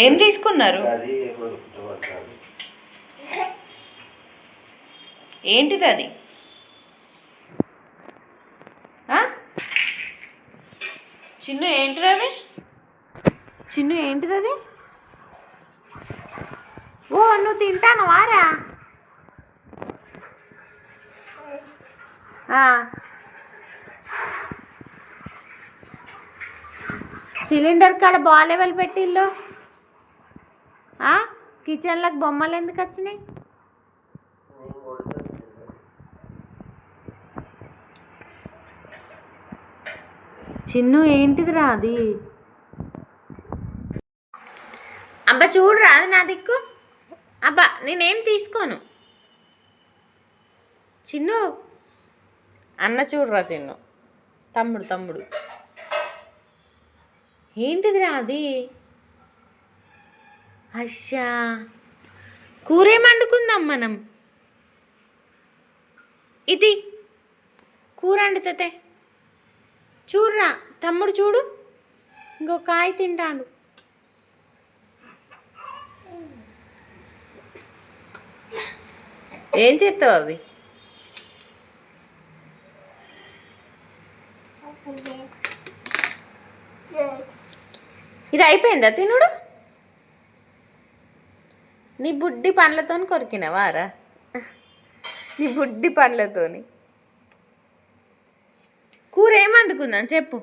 ఏం తీసుకున్నారు? ఏంటిది అది? చిన్ను ఏంటిది అది? చిన్ను ఏంటిది అది? ఓ నువ్వు తింటాను వారా? సిలిండర్ కాడ బాల్ ఎవరు పెట్టిల్లు? కిచెన్లకు బొమ్మలు ఎందుకు వచ్చినాయి? చిన్ను ఏంటిదిరా అది? అబ్బా చూడరా అది నా దిక్కు. అబ్బా నేనేం తీసుకోను? చిన్ను. అన్న చూడరా చిన్ను. తమ్ముడు తమ్ముడు. ఏంటిదిరా అది? అయ్యా కూర ఏం వండుకుందాం మనం? ఇది. కూర వండుతే చూడరా తమ్ముడు చూడు. ఇంకో కాయ తింటాడు. ఏం చేస్తావు అవి? ఇది అయిపోయిందా తినుడు? నీ బుడ్డి పండ్లతోని కొరికినవారా నీ బుడ్డి పండ్లతోని. కూర ఏమండుకుందాం చెప్పు.